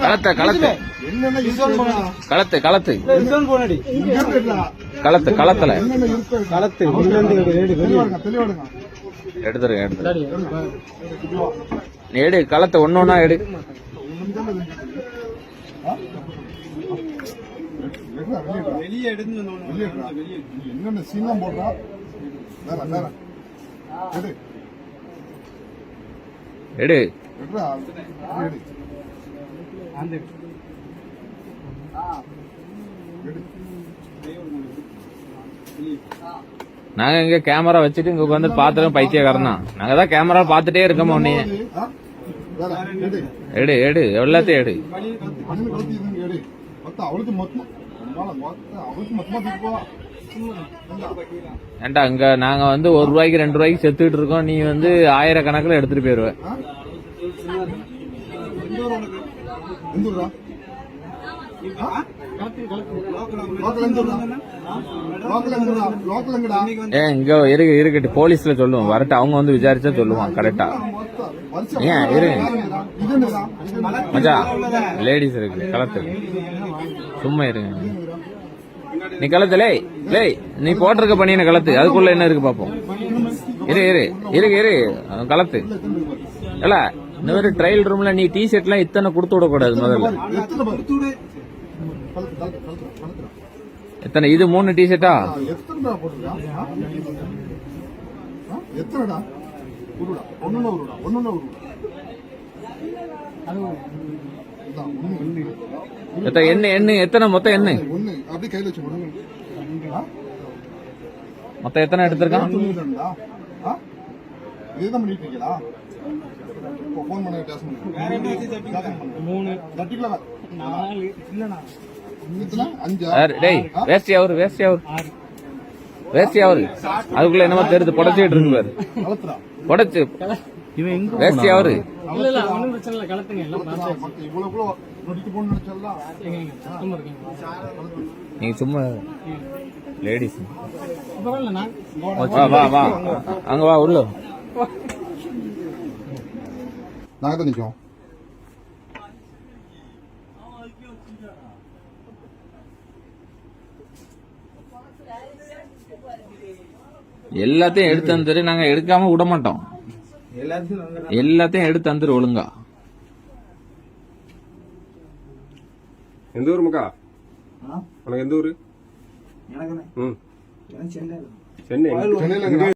களத்தை களத்து களத்து களத்து. களத்து களத்துல களத்து எடுத்துருங்க நீ எடு களத்தை ஒண்ணா எடு. வெளியே எடுத்து என்னென்ன சீனம் போடுறா? வேற வேற. எடு. எடு. அந்த நாங்க இங்க கேமரா வச்சுட்டு இங்க உட்காந்து பாத்துறோம் பைத்தியக்காரன்? தான் நாங்க தான் கேமரா பாத்துட்டே இருக்கோம் உன்னைய? எடு எடு எல்லாத்தையும் எடு. ஏன்டா இங்க நாங்க வந்து ஒரு ரூபாய்க்கு ரெண்டு ரூபாய்க்கு செத்துக்கிட்டு இருக்கோம். நீ வந்து ஆயிரக்கணக்கில் எடுத்துட்டு போயிருவ. எங்கடா? ஏன் இங்க இருக்கு இருக்கட்டு போலீஸ்ல சொல்லுவோம். வரட்டு அவங்க வந்து விசாரிச்சா சொல்லுவான் கரெக்டா ஏன் இரு. இது என்னடா? இது என்னடா? மச்சான் லேடிஸ் இருக்கு களத்து சும்மா இருங்க. நீ களத்து லே நீ போட்டிருக்க பண்ணின களத்து. அதுக்குள்ள என்ன இருக்கு பாப்போம். இரு இரு. இரு. இரு கலத்து இல்ல இந்த மாதிரி ட்ரையல் ரூம்ல நீ டி ஷர்ட்லாம் இத்தனை கொடுத்து விடக்கூடாது முதல்ல. எத்தனை இது மூணு டி ஷர்ட்டா என்ன எத்தனை மொத்தம் என்ன மொத்தம் எத்தனை எடுத்திருக்கான்? ஆ? இதுதான் பண்ணிட்டு இருக்கீங்களா இப்போ ஃபோன் பண்ண டேஸ் பண்ணுங்க மூணு. தட்டிக்கலாம் நாலு. இல்லண்ணா. எத்தனை அஞ்சா? யாரு? டேய் வேஸ்டி அவரு வேஸ்டி அவரு. வேஸ்டி அவரு. அதுக்குள்ள என்னமோ தெரியுது புடச்சிட்டு இருக்கு பாரு. கலத்துறா. புடைச்சு. இவன் எங்க வேஸ்டி அவரு. இல்ல இல்ல ஒண்ணும் பிரச்சனை இல்ல. கலத்துங்க எல்லாம் கலத்துறா. மத்த இவ்வளவு இவ்வளவு நொடிக்கு போகணும்னு நினைச்சலாம் எங்க எங்க சுத்தமா இருக்கீங்க நீங்க சும்மா லேடிஸ். வா வா வா. அங்க வா உள்ள. நாங்க தான் நிற்கும் எல்லாத்தையும் எடுத்து தந்துரு நாங்க எடுக்காம விட மாட்டோம். எல்லாத்தையும் எடுத்து தந்துரு ஒழுங்கா. எந்த ஊர் மக்கா? உனக்கு எந்த ஊரு? எனக்கு 真的真的那个